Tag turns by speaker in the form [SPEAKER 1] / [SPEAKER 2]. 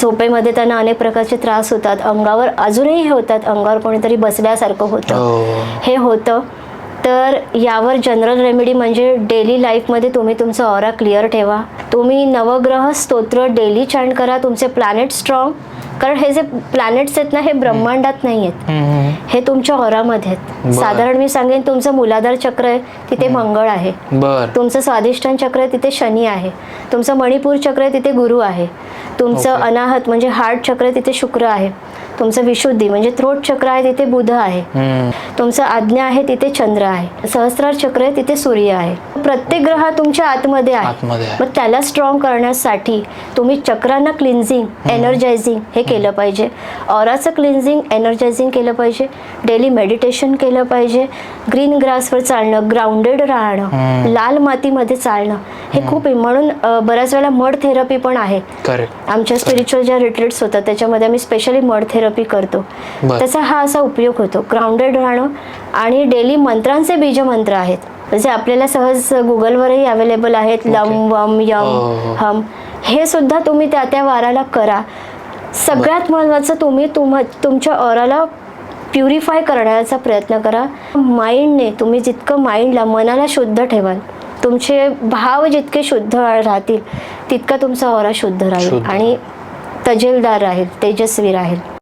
[SPEAKER 1] झोपेमध्ये त्यांना अनेक प्रकारचे त्रास होतात. अंगावर अजूनही हे होतात अंगावर कोणीतरी बसल्यासारखं होतं.
[SPEAKER 2] हो.
[SPEAKER 1] हे होतं. तर यावर जनरल रेमेडी म्हणजे डेली लाईफमध्ये तुम्ही तुमचं ऑरा क्लिअर ठेवा. तुम्ही नवग्रह स्तोत्र डेली चॅन्ट करा. तुमचे प्लॅनेट स्ट्रॉंग कारण हे जे प्लॅनेट्स आहेत ना हे ब्रह्मांडात नाही आहेत. हे तुमच्या ऑरामध्ये आहेत. साधारण मी सांगेन तुमचं मूलाधार चक्र आहे तिथे मंगळ आहे. तुमचं स्वादिष्टान चक्र आहे तिथे शनी आहे. तुमचं मणिपूर चक्र आहे तिथे गुरु आहे. तुमचं. अनाहत म्हणजे हार्ट चक्र तिथे शुक्र आहे. तुमचं विशुद्धी म्हणजे थ्रोट चक्र आहे तिथे बुध आहे. तुमचं आज्ञा आहे तिथे चंद्र आहे. सहस्रार चक्र आहे तिथे सूर्य आहे. प्रत्येक ग्रह तुमच्या आतमध्ये आहे. मग त्याला स्ट्रॉंग करण्यासाठी तुम्ही चक्रांना क्लिन्झिंग एनर्जायझिंग हे केलं पाहिजे. ऑराचं क्लिन्झिंग एनर्जायझिंग केलं पाहिजे. डेली मेडिटेशन केलं पाहिजे. ग्रीन ग्रासवर चालणं ग्राउंडेड राहणं. लाल मातीमध्ये चालणं. हे खूप आहे. म्हणून बऱ्याच वेळेला मड थेरपी पण आहे. आमच्या स्पिरिच्युअल ज्या रिट्रीट्स होतात त्याच्यामध्ये आम्ही स्पेशली मड थेरपी करतो. त्याचा हा असा उपयोग होतो. ग्राउंडेड राहणं आणि डेली मंत्रांचे बीजमंत्र आहेत. जे आपल्याला सहज गुगलवरही अवेलेबल आहेत. लम वम
[SPEAKER 2] हो,
[SPEAKER 1] यम
[SPEAKER 2] हो.
[SPEAKER 1] हम. हे सुद्धा तुम्ही त्या त्या वाराला करा. सगळ्यात महत्त्वाचं तुम्ही तुम तुमच्या ऑराला प्युरिफाय करण्याचा प्रयत्न करा. माइंडने तुम्ही जितकं माइंडला मनाला शुद्ध ठेवाल तुमचे भाव जितके शुद्ध राहतील तितका तुमचा ऑरा शुद्ध राहील. आणि तजेलदार राहील तेजस्वी राहील